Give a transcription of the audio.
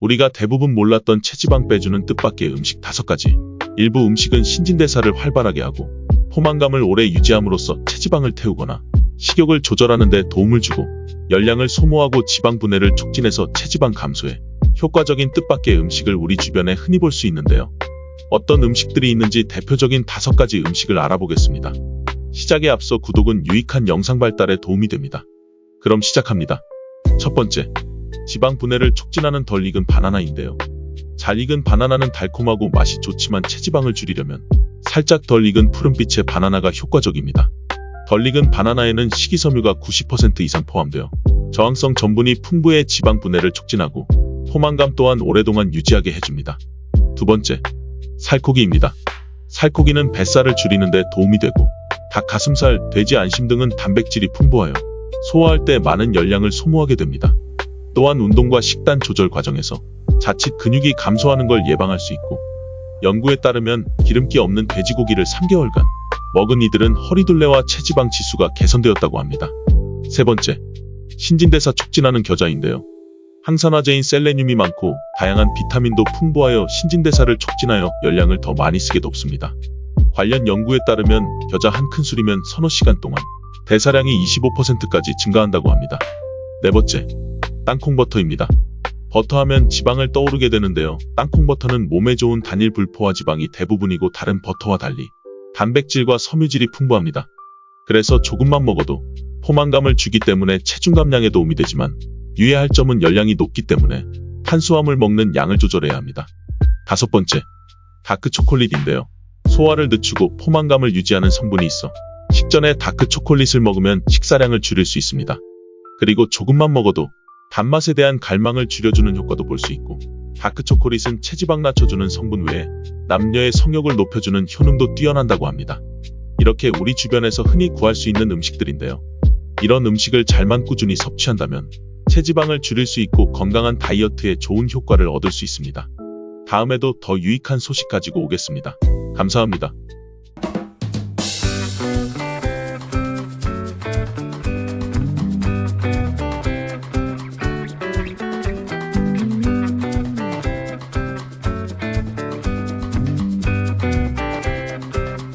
우리가 대부분 몰랐던 체지방 빼주는 뜻밖의 음식 5가지. 일부 음식은 신진대사를 활발하게 하고 포만감을 오래 유지함으로써 체지방을 태우거나 식욕을 조절하는 데 도움을 주고 열량을 소모하고 지방 분해를 촉진해서 체지방 감소에 효과적인 뜻밖의 음식을 우리 주변에 흔히 볼 수 있는데요. 어떤 음식들이 있는지 대표적인 다섯 가지 음식을 알아보겠습니다. 시작에 앞서 구독은 유익한 영상 발달에 도움이 됩니다. 그럼 시작합니다. 첫 번째, 지방 분해를 촉진하는 덜 익은 바나나인데요. 잘 익은 바나나는 달콤하고 맛이 좋지만 체지방을 줄이려면 살짝 덜 익은 푸른빛의 바나나가 효과적입니다. 덜 익은 바나나에는 식이섬유가 90% 이상 포함되어 저항성 전분이 풍부해 지방 분해를 촉진하고 포만감 또한 오랫동안 유지하게 해줍니다. 두 번째, 살코기입니다. 살코기는 뱃살을 줄이는 데 도움이 되고 닭 가슴살, 돼지 안심 등은 단백질이 풍부하여 소화할 때 많은 열량을 소모하게 됩니다. 또한 운동과 식단 조절 과정에서 자칫 근육이 감소하는 걸 예방할 수 있고 연구에 따르면 기름기 없는 돼지고기를 3개월간 먹은 이들은 허리둘레와 체지방 지수가 개선되었다고 합니다. 세 번째, 신진대사 촉진하는 겨자인데요. 항산화제인 셀레늄이 많고 다양한 비타민도 풍부하여 신진대사를 촉진하여 열량을 더 많이 쓰게 돕습니다. 관련 연구에 따르면 겨자 한 큰술이면 서너 시간 동안 대사량이 25%까지 증가한다고 합니다. 네 번째, 땅콩버터입니다. 버터하면 지방을 떠오르게 되는데요. 땅콩버터는 몸에 좋은 단일 불포화 지방이 대부분이고 다른 버터와 달리 단백질과 섬유질이 풍부합니다. 그래서 조금만 먹어도 포만감을 주기 때문에 체중 감량에 도움이 되지만 유의할 점은 열량이 높기 때문에 탄수화물 먹는 양을 조절해야 합니다. 다섯 번째, 다크 초콜릿인데요. 소화를 늦추고 포만감을 유지하는 성분이 있어 식전에 다크 초콜릿을 먹으면 식사량을 줄일 수 있습니다. 그리고 조금만 먹어도 단맛에 대한 갈망을 줄여주는 효과도 볼 수 있고 다크 초콜릿은 체지방 낮춰주는 성분 외에 남녀의 성욕을 높여주는 효능도 뛰어난다고 합니다. 이렇게 우리 주변에서 흔히 구할 수 있는 음식들인데요. 이런 음식을 잘만 꾸준히 섭취한다면 체지방을 줄일 수 있고 건강한 다이어트에 좋은 효과를 얻을 수 있습니다. 다음에도 더 유익한 소식 가지고 오겠습니다. 감사합니다.